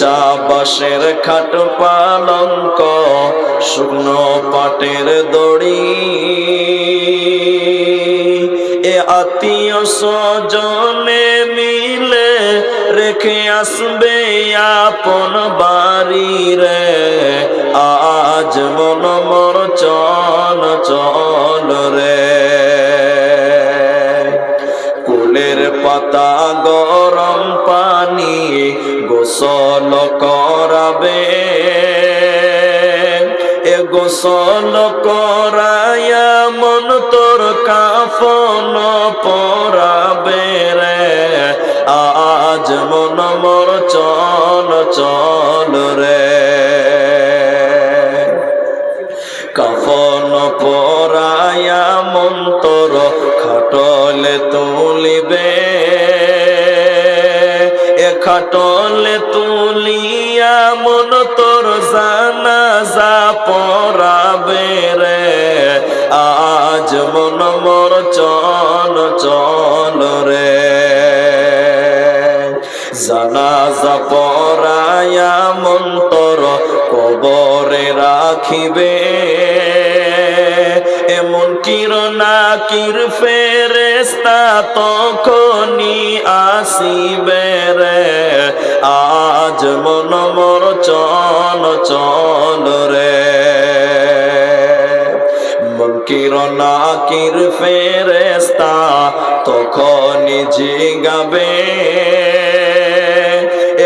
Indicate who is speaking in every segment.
Speaker 1: কাঁচা বাঁশের খাট পালঙ্ক, শুকনো পাটের দড়ি। এ আত্মীয় স্বজনে মিলে রেখে আসবে আপন বাড়ি রে আজ মন মর চল চল পাতা গরম পানি গোসল করাবে। এ গোসল করায়া মন তোর কাফন পরাবে রে। আজ মন মর চল চল রে। কাফন পরায়া মন্তর খাটলে তুলিবে। খাটলে তুলিয়া মন তোর জানাজা পরাবে রে। আজ মন মর চল চল রে। জানাজা পরায়া মন্তর কবরে রাখিবে। এমন কিরণা কির ফেরেস্তা তখনই আসিবে আজ মন মর চল চল রে। মনকির নাকির ফেরেস্তা তখনই জিগাবে।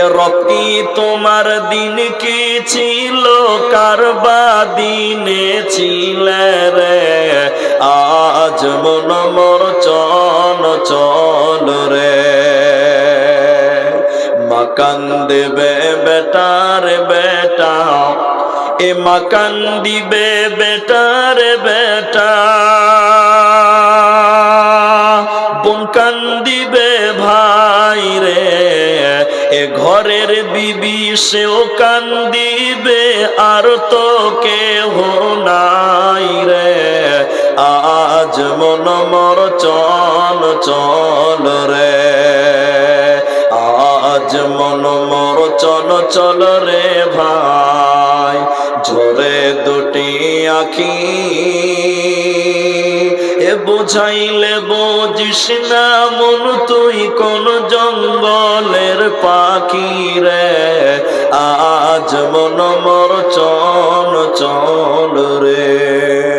Speaker 1: রতি তোমার দিন কি ছিল? কারবা দিনে ছিলে রে? আজ মন মর চল চল রে। মাকান দেবে বেটার বেটা, এ মাকান দিবে বেটার বেটা। ঘরের বিবি সেও কান্দিবে, আর তো কেহ নাই রে। আজ মন মর চল চল রে। আজ মন মর চল চল রে ভাই। বোঝাইলে বোঝিস না মন, তুই কোন জঙ্গলের পাখি রে। আজ মন মর চল চল রে।